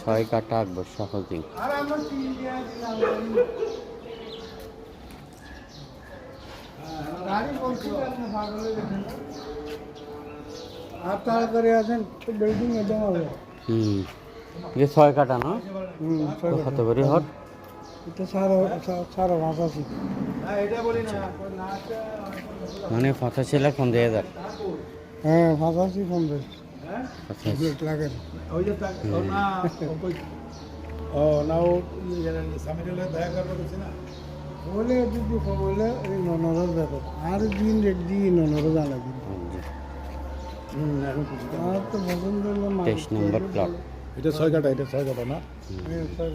ছয় কাটা আকবর, সহজেই। আর তাড়াতাড়ি বিল্ডিং একদম ছয় কাটা না? হট? আছে মানে পঁচাশি ছেলে দিয়ে দেয় হ্যাঁ পঁচাশি প্লেট বলে যদি বলে এই ননরের ব্যাপার আর দিন রেট দিয়ে ননরে দিন হুম এখন বুঝতে আর তো পছন্দ হলো তেইশ নম্বর প্লট এটা ছয় কাটা এটা ছয় কাটা না? ছয়।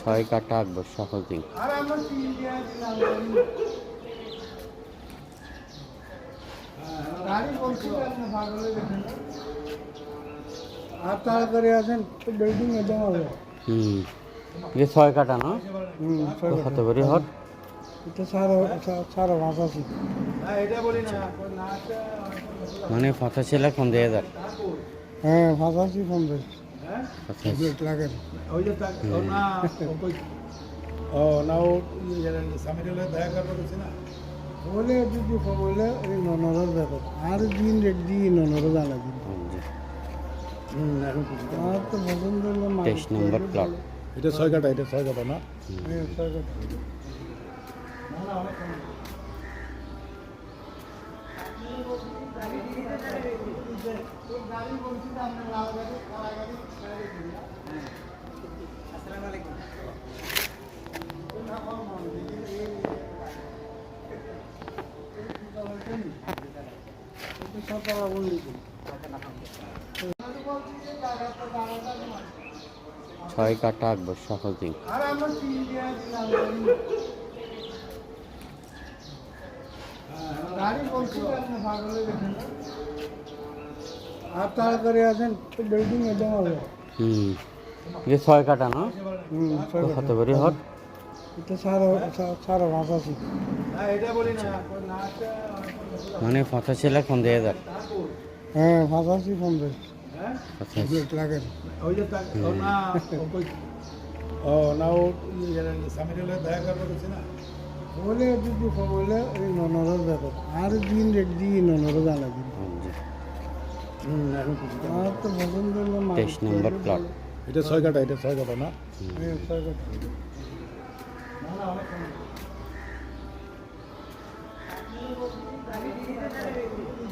ছয় কাটা আকবর সহজেই আর আর তাড়াতাড়ি আছেন তো বিল্ডিং একদম হবে। হুম। যে ছয় কাটা না? হুম কত করে হট? এটা সারা সারা ভাষা আছে। এটা বলি না। মানে পঁচাশি ছেলে ফোন দিয়ে দেয় হ্যাঁ ভাষা আছে ফোন দেয়। পঁচাশি। প্লেট লাগে ওই যে তা- ও না ও ও না ইয়ে দেখা না? বলে যদি বলে এই ননরের ব্যাপার আর দিন রেট দিয়ে ননরে জানা দিন। আর তো পছন্দ হলো তেইশ নম্বর প্লট এটা ছয় কাটা এটা ছয় কাটা না? হ্যাঁ, ছয় কথা। সকালে বলি ছয় কাটা আকবর সহজেই আর আমরা তিন দিয়া দিলাম গাড়ি বলছি আপনি ভাগলে দেখেন আর তাড়াতাড়ি আছেন তো বিল্ডিং একদম হবে হুম যে ছয় কাটা না? হুম তো কত করে হট? এটা সারা সারা ভাষা আছে। এটা বলি না। মানে পঁচাশি ছেলে ফোন দিয়ে দেয় হ্যাঁ পঁচাশি ও ইয়ে আর দিন রেট জানা দিন। তেইশ নম্বর প্লট এটা ছয় কাটা এটা ছয় কাটা না? হ্যাঁ, ছয়।